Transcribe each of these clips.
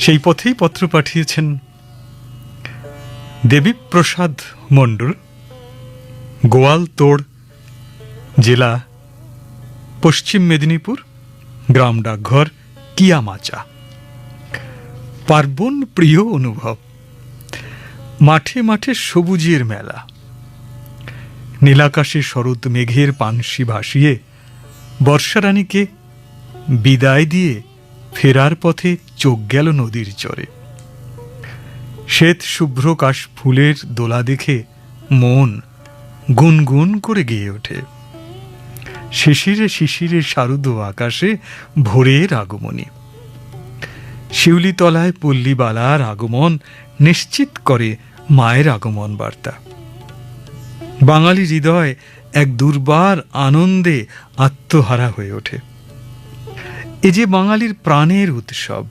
সেই পথেই পত্র পাঠিয়েছেন। দেবীপ্রসাদ মণ্ডল গোয়ালতোড় জেলা, পশ্চিম মেদিনীপুর, গ্রাম ডাকঘর, কিয়ামাচা। পার্বণ প্রিয় অনুভব, মাঠে মাঠে সবুজের মেলা। নীলাকাশে শরৎ মেঘের পানসি ভাসিয়ে, বর্ষারানীকে বিদায় দিয়ে ফেরার পথে চোখ গেল নদীর চরে। শ্বেত শুভ্র কাশ ফুলের দোলা দেখে মন গুনগুন করে গেয়ে ওঠে। শিশিরে শিশিরে শারুদ আকাশে ভোরের আগমনী। শিউলিতলায় পল্লীবালার আগমন নিশ্চিত করে মায়ের আগমন বার্তা। বাঙালি হৃদয় এক দুর্বার আনন্দে আত্মহারা হয়ে ওঠে। এ যে বাঙালির প্রাণের উৎসব,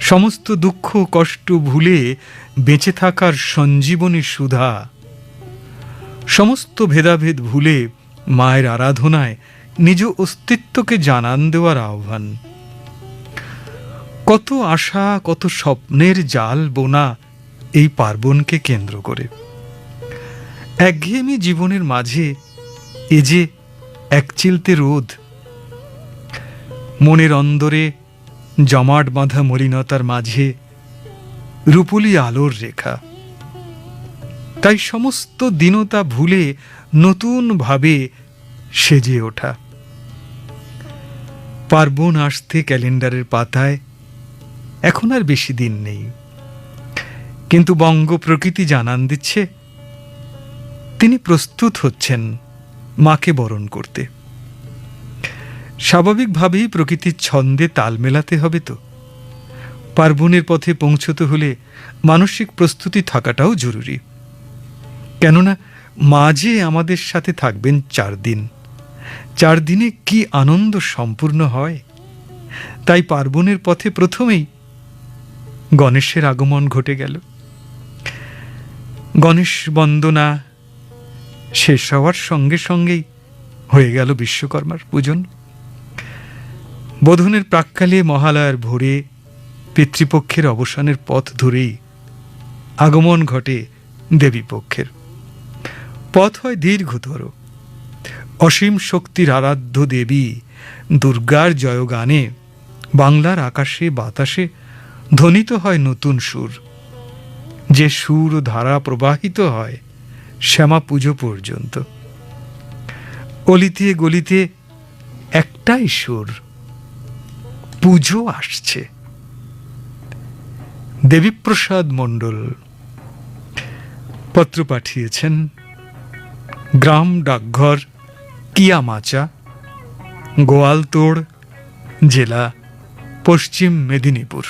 সমস্ত দুঃখ কষ্ট ভুলে বেঁচে থাকার সঞ্জীবনী সুধা, সমস্ত ভেদাভেদ ভুলে মায়ের আরাধনায় নিজ অস্তিত্বকে জানান দেওয়ার আহ্বান। কত আশা, কত স্বপ্নের জাল বোনা এই পার্বণকে কেন্দ্র করে। একঘেয়েমি জীবনের মাঝে এ যে এক চিলতে রোদ মনের অন্দরে, জমাট বাঁধা মলিনতার মাঝে, রূপুলি আলোর রেখা। তাই সমস্ত দীনতা ভুলে নতুনভাবে সেজে ওঠা। পার্বণ আসতে ক্যালেন্ডারের পাতায় এখন আর বেশি দিন নেই। কিন্তু বঙ্গ প্রকৃতি জানান দিচ্ছে, তিনি প্রস্তুত হচ্ছেন মাকে বরণ করতে। স্বাভাবিকভাবেই প্রকৃতির ছন্দে তাল মেলাতে হবে তো। পার্বণের পথে পৌঁছতে হলে মানসিক প্রস্তুতি থাকাটাও জরুরি। কেননা মাঝে আমাদের সাথে থাকবেন চার দিন। চার দিনে কি আনন্দ সম্পূর্ণ হয়? তাই পার্বণের পথে প্রথমেই গণেশের আগমন ঘটে গেল। গণেশ বন্দনা শেষ হওয়ার সঙ্গে সঙ্গেই হয়ে গেল বিশ্বকর্মার পূজন। বোধনের প্রাক্কালে মহালয়ার ভোরে পিতৃপক্ষের অবসানের পথ ধরেই আগমন ঘটে দেবীপক্ষের। পথ হয় দীর্ঘতর। অসীম শক্তির আরাধ্য দেবী দুর্গার জয়গানে বাংলার আকাশে বাতাসে ধ্বনিত হয় নতুন সুর। যে সুর ও ধারা প্রবাহিত হয় শ্যামা পুজো পর্যন্ত। অলিতে গলিতে একটাই সুর। পুজো আসছে। দেবীপ্রসাদ মণ্ডল পত্র পাঠিয়েছেন গ্রাম ডাকঘর কিয়ামাচা গোয়ালতোড় জেলা পশ্চিম মেদিনীপুর।